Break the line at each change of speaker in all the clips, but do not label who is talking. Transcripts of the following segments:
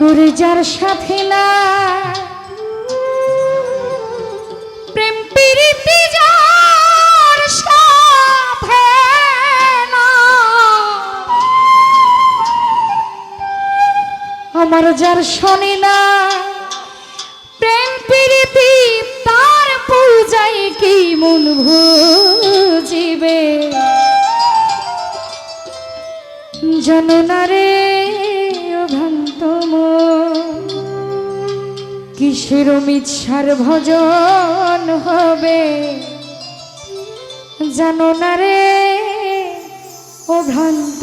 ওরে যার সাথে না। প্রেম প্রীতি যার সাথে না। আমার যার শোনে না। প্রেম প্রীতি তার পূজায় কি মন ভুজিবে? জানো না রে। কিসের মিচ্ছার ভজন হবে? জানো না রে, ও ভ্রান্ত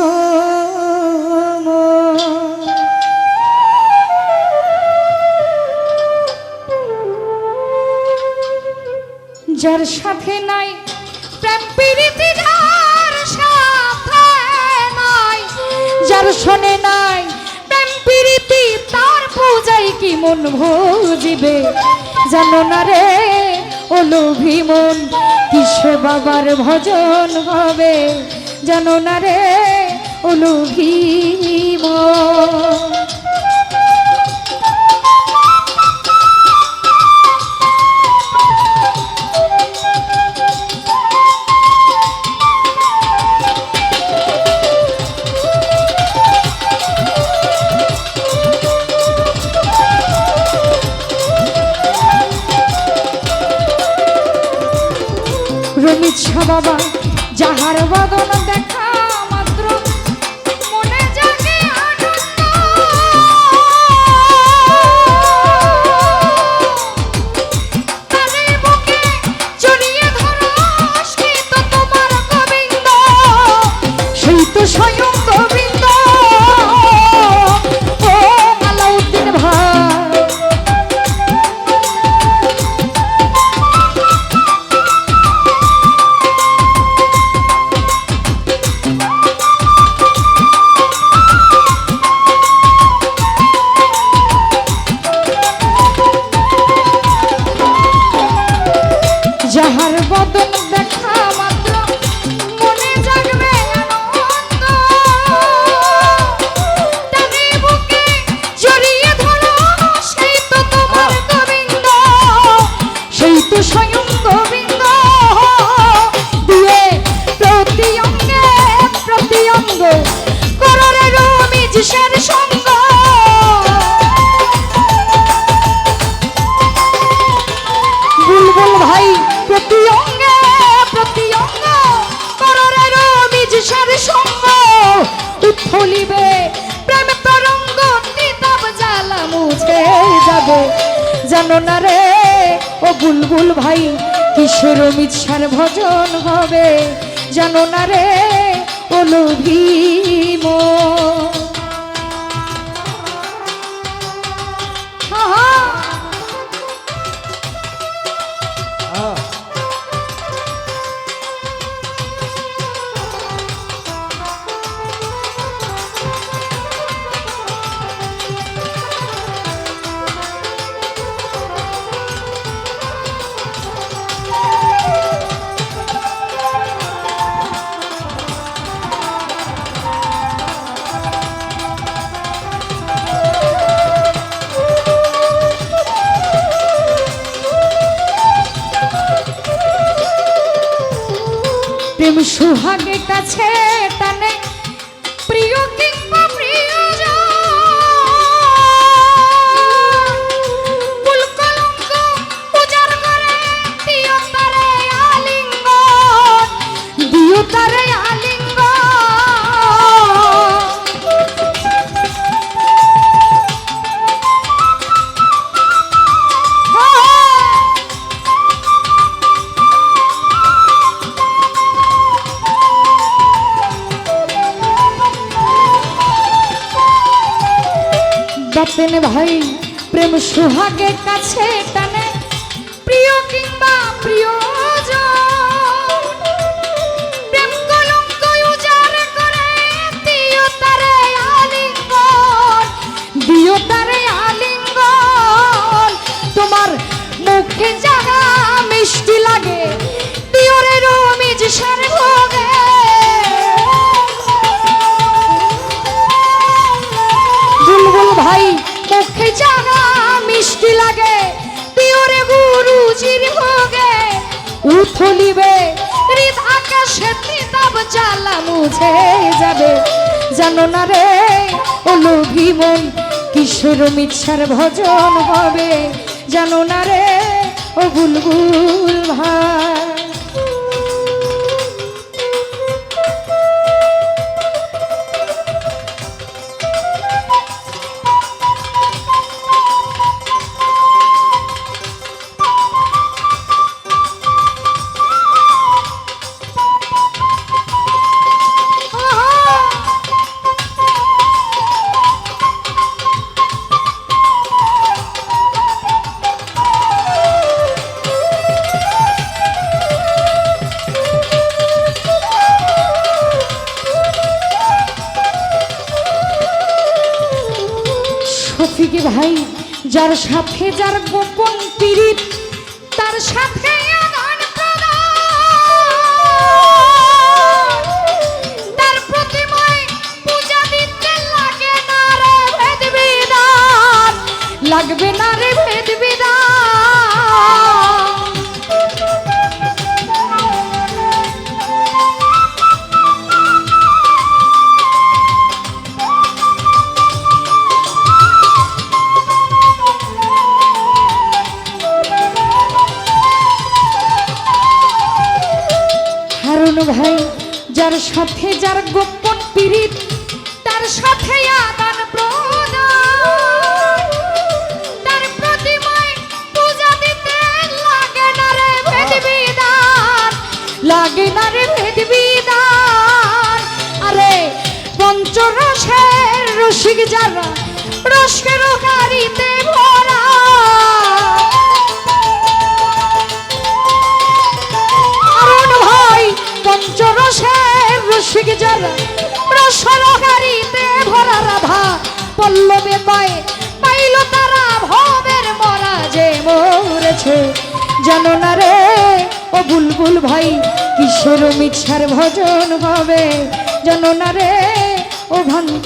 যার সাথে নাই, প্রেম প্রীতি যার সাথে নাই। যার শোনে নাই, প্রেম কি মন ভোজিবে জানো না রে, ও লোভী মন, কিসে বাবার ভজন হবে? জানো না রে, ও লোভী মন। বাবা যাহার বদন দেখা না রে। ও বুলবুল ভাই কিশোর মিছার ভজন হবে? জানো না রে, ও লোভী আহা প্রেম সুহাগে কাছে বাতেন ভাই প্রেম সুহাগের কাছে মিষ্টি লাগে তিওরে গুরুজির ভোগে। উথলিবে হৃদ আকাশে তিতাব জ্বালা মুঝে যাবে। জানো না রে, ও লোভী মন, কিশোর মিচ্ছার ভজন হবে। জানো না রে, ও বুলবুল ভাই। ভাই যার সাথে যার গোপন পীড়িত তার সাথে লাগবে না রে ভেদ ভাই যার সাথে যার গোপন পীড়িত, তার সাথে আদান লাগে না রে ভেদ বিধান লাগে না রে ভেদ আরে পঞ্চরসের রসিক যারা রসের গাড়িতে যারা রসরকারিতে ভরা রাধা, পল্লবে পায় পাইল মরা যে মরেছে। জানো রে, ও বুলবুল ভাই, কিসের মিছার ভজন হবে? জানো না রে, ও ভন্ত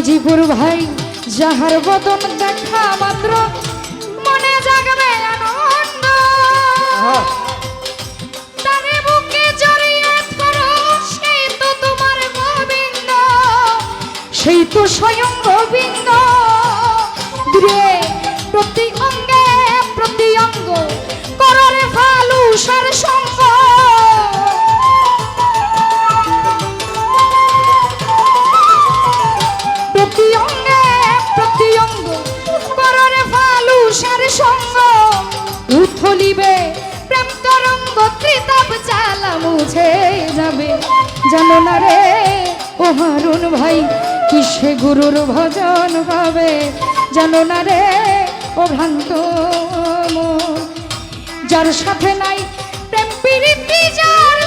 মুজিবুর ভাই যাহার বদন দেখা মাত্র মনে জাগবে আনন্দ। তারে বুকে জড়িয়ে ধরো সেই তো তোমার গোবিন্দ। সেই তো স্বয়ং গোবিন্দ। দূরে প্রতি অঙ্গে প্রতি অঙ্গ কররে ফালুসার সঙ্গ উথলিবে প্রেম তরঙ্গ ত্রিতাপ চালা মুছে যাবে। জানো না রে, ও হারুন ভাই, কিসে গুরুর ভজন হবে জানো না রে, ও ভ্রান্ত। যার সাথে নাই, প্রেম প্রীতি, যার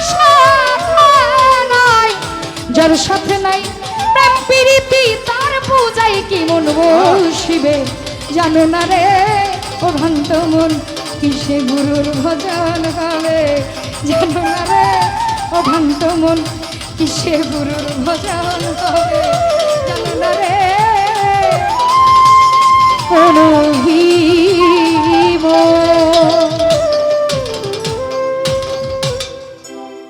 নাই। যার সাথে নাই, প্রেম প্রীতি, তার পূজায় কি মন বসিবে? জানো না রে, ও ভ্রান্ত মন। কিসে গুরুর ভজন হবে জানো না রে ও মন কিসে গুরুর ভজন হবে জানো না রে অনুভীব